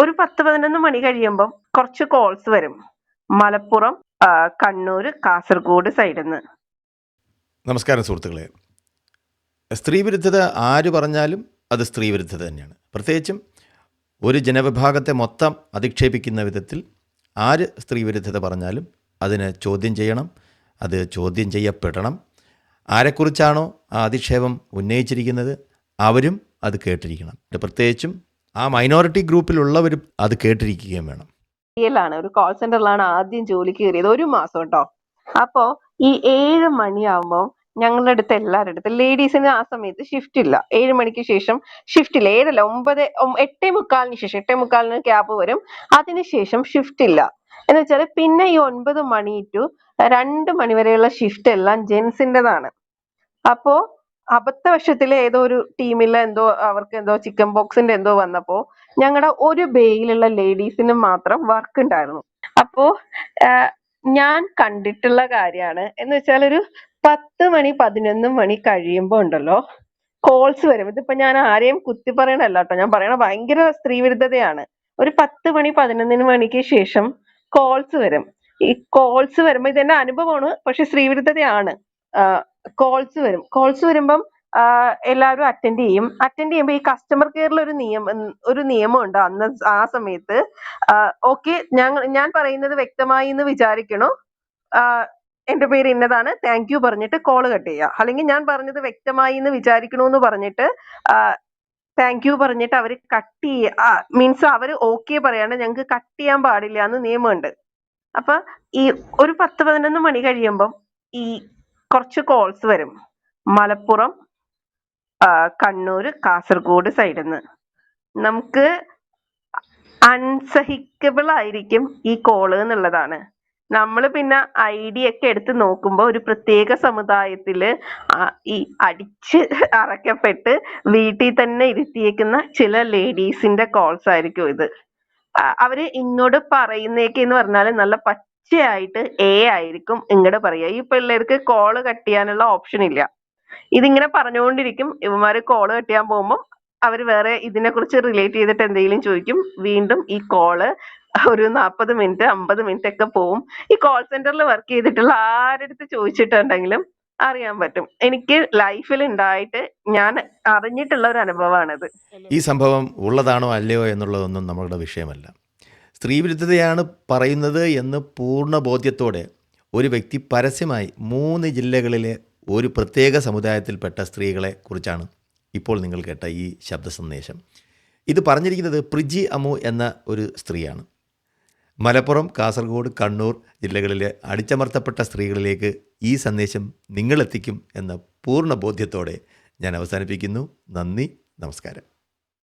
ഒരു പത്ത് പതിനൊന്ന് മണി കഴിയുമ്പം കുറച്ച് കോൾസ് വരും. മലപ്പുറം കണ്ണൂർ കാസർഗോഡ് സൈഡിൽ നിന്ന് നമസ്കാരം സുഹൃത്തുക്കളെ. സ്ത്രീവിരുദ്ധത ആര് പറഞ്ഞാലും അത് സ്ത്രീവിരുദ്ധത തന്നെയാണ്. പ്രത്യേകിച്ചും ഒരു ജനവിഭാഗത്തെ മൊത്തം അധിക്ഷേപിക്കുന്ന വിധത്തിൽ ആര് സ്ത്രീവിരുദ്ധത പറഞ്ഞാലും അതിന് ചോദ്യം ചെയ്യണം അത് ചോദ്യം ചെയ്യപ്പെടണം. ആരെക്കുറിച്ചാണോ ആ അധിക്ഷേപം ഉന്നയിച്ചിരിക്കുന്നത് അവരും അത് കേട്ടിരിക്കണം. പ്രത്യേകിച്ചും ആ മൈനോറിറ്റി ഗ്രൂപ്പിലുള്ളവർ അത് കേട്ടിരിക്കുകയും വേണം. ാണ് ഒരു കോൾ സെന്ററിലാണ് ആദ്യം ജോലിക്ക് കയറിയത് ഒരു മാസം കേട്ടോ. അപ്പോ ഈ ഏഴ് മണിയാവുമ്പോൾ ഞങ്ങളുടെ അടുത്ത് എല്ലാവരുടെ അടുത്ത് ലേഡീസിന് ആ സമയത്ത് ഷിഫ്റ്റ് ഇല്ല. ഏഴ് മണിക്ക് ശേഷം ഷിഫ്റ്റ് ഇല്ല. ഏഴല്ല ഒമ്പത് എട്ടേ മുക്കാലിന് ശേഷം എട്ടേ മുക്കാലിന് ക്യാബ് വരും. അതിനുശേഷം ഷിഫ്റ്റ് ഇല്ല. എന്ന് വെച്ചാൽ പിന്നെ ഈ ഒൻപത് മണി ടു രണ്ട് മണി വരെയുള്ള ഷിഫ്റ്റ് എല്ലാം ജെൻസിന്റെതാണ് അപ്പോ അബദ്ധവശത്തിൽ ഏതോ ഒരു ടീമിലെ എന്തോ അവർക്ക് എന്തോ ചിക്കൻ ബോക്സിന്റെ എന്തോ വന്നപ്പോ ഞങ്ങളുടെ ഒരു ബേയിലുള്ള ലേഡീസിന് മാത്രം വർക്ക് ഉണ്ടായിരുന്നു അപ്പോ ഞാൻ കണ്ടിട്ടുള്ള കാര്യമാണ് എന്ന് വെച്ചാൽ ഒരു പത്ത് മണി പതിനൊന്ന് മണി കഴിയുമ്പോ ഉണ്ടല്ലോ കോൾസ് വരും. ഇതിപ്പോ ഞാൻ ആരെയും കുത്തി പറയണല്ല കേട്ടോ. ഞാൻ പറയണ ഭയങ്കര സ്ത്രീവിരുദ്ധതയാണ്. ഒരു പത്ത് മണി പതിനൊന്നിന് മണിക്ക് ശേഷം കോൾസ് വരും. ഈ കോൾസ് വരുമ്പോ ഇതെന്റെ അനുഭവമാണ് പക്ഷെ സ്ത്രീവിരുദ്ധതയാണ്. കോൾസ് വരും. കോൾസ് വരുമ്പം എല്ലാവരും അറ്റൻഡ് ചെയ്യും. അറ്റൻഡ് ചെയ്യുമ്പോൾ ഈ കസ്റ്റമർ കെയറിൽ ഒരു നിയമം ഒരു നിയമം ഉണ്ട് അന്ന് ആ സമയത്ത്. ഓക്കെ ഞങ്ങൾ ഞാൻ പറയുന്നത് വ്യക്തമായി എന്ന് വിചാരിക്കണോ? എന്റെ പേര് ഇന്നതാണ്. താങ്ക് യു പറഞ്ഞിട്ട് കോൾ കട്ട് ചെയ്യുക അല്ലെങ്കിൽ ഞാൻ പറഞ്ഞത് വ്യക്തമായി എന്ന് വിചാരിക്കണോന്ന് പറഞ്ഞിട്ട് താങ്ക് യു പറഞ്ഞിട്ട് അവർ കട്ട് ചെയ്യുക മീൻസ് അവർ ഓക്കെ പറയാണ്ട് ഞങ്ങൾക്ക് കട്ട് ചെയ്യാൻ പാടില്ല എന്ന് നിയമമുണ്ട്. അപ്പൊ ഈ ഒരു പത്ത് പതിനൊന്ന് മണി കഴിയുമ്പം ഈ കുറച്ച് കോൾസ് വരും. മലപ്പുറം കണ്ണൂർ കാസർഗോഡ് സൈഡിൽ നിന്ന് നമുക്ക് അൺസഹിക്കബിൾ ആയിരിക്കും ഈ കോൾ എന്നുള്ളതാണ്. നമ്മൾ പിന്നെ ഐ ഡി ഒക്കെ എടുത്ത് നോക്കുമ്പോൾ ഒരു പ്രത്യേക സമുദായത്തിൽ ആ, ഈ അടിച്ച് അറക്കപ്പെട്ട് വീട്ടിൽ തന്നെ ഇരുത്തിയേക്കുന്ന ചില ലേഡീസിന്റെ കോൾസ് ആയിരിക്കും ഇത്. അവർ ഇങ്ങോട്ട് പറയുന്നേക്കെന്ന് പറഞ്ഞാൽ നല്ല പച്ചയായിട്ട് എ ആയിരിക്കും ഇങ്ങോട്ട് പറയുക. ഈ പിള്ളേർക്ക് കോൾ കട്ട് ചെയ്യാനുള്ള ഓപ്ഷൻ ഇല്ല. ഇതിങ്ങനെ പറഞ്ഞുകൊണ്ടിരിക്കും. ഇവന്മാര് കോൾ കട്ട് ചെയ്യാൻ പോകുമ്പോൾ അവർ വേറെ ഇതിനെ കുറിച്ച് റിലേറ്റ് ചെയ്തിട്ട് എന്തെങ്കിലും ചോദിക്കും. വീണ്ടും ഈ കോൾ ഒരു നാൽപ്പത് മിനിറ്റ് അമ്പത് മിനിറ്റ് ഒക്കെ പോവും. ഈ കോൾ സെന്ററിൽ വർക്ക് ചെയ്തിട്ടുള്ള ആരെടുത്ത് ചോദിച്ചിട്ടുണ്ടെങ്കിലും അറിയാൻ പറ്റും. എനിക്ക് ലൈഫിൽ ഉണ്ടായിട്ട് ഞാൻ അറിഞ്ഞിട്ടുള്ള ഒരു അനുഭവമാണിത് ഈ സംഭവം ഉള്ളതാണോ അല്ലയോ എന്നുള്ളതൊന്നും നമ്മളുടെ വിഷയമല്ല. സ്ത്രീവിരുദ്ധതയാണ് പറയുന്നത് എന്ന് പൂർണ ബോധ്യത്തോടെ ഒരു വ്യക്തി പരസ്യമായി മൂന്ന് ജില്ലകളിലെ ഒരു പ്രത്യേക സമുദായത്തിൽപ്പെട്ട സ്ത്രീകളെ കുറിച്ചാണ് ഇപ്പോൾ നിങ്ങൾ കേട്ട ഈ ശബ്ദ സന്ദേശം ഇത് പറഞ്ഞിരിക്കുന്നത് പ്രിജി അമു എന്ന ഒരു സ്ത്രീയാണ്. മലപ്പുറം കാസർഗോഡ് കണ്ണൂർ ജില്ലകളിലെ അടിച്ചമർത്തപ്പെട്ട സ്ത്രീകളിലേക്ക് ഈ സന്ദേശം നിങ്ങളെത്തിക്കും എന്ന പൂർണ ബോധ്യത്തോടെ ഞാൻ അവസാനിപ്പിക്കുന്നു. നന്ദി നമസ്കാരം.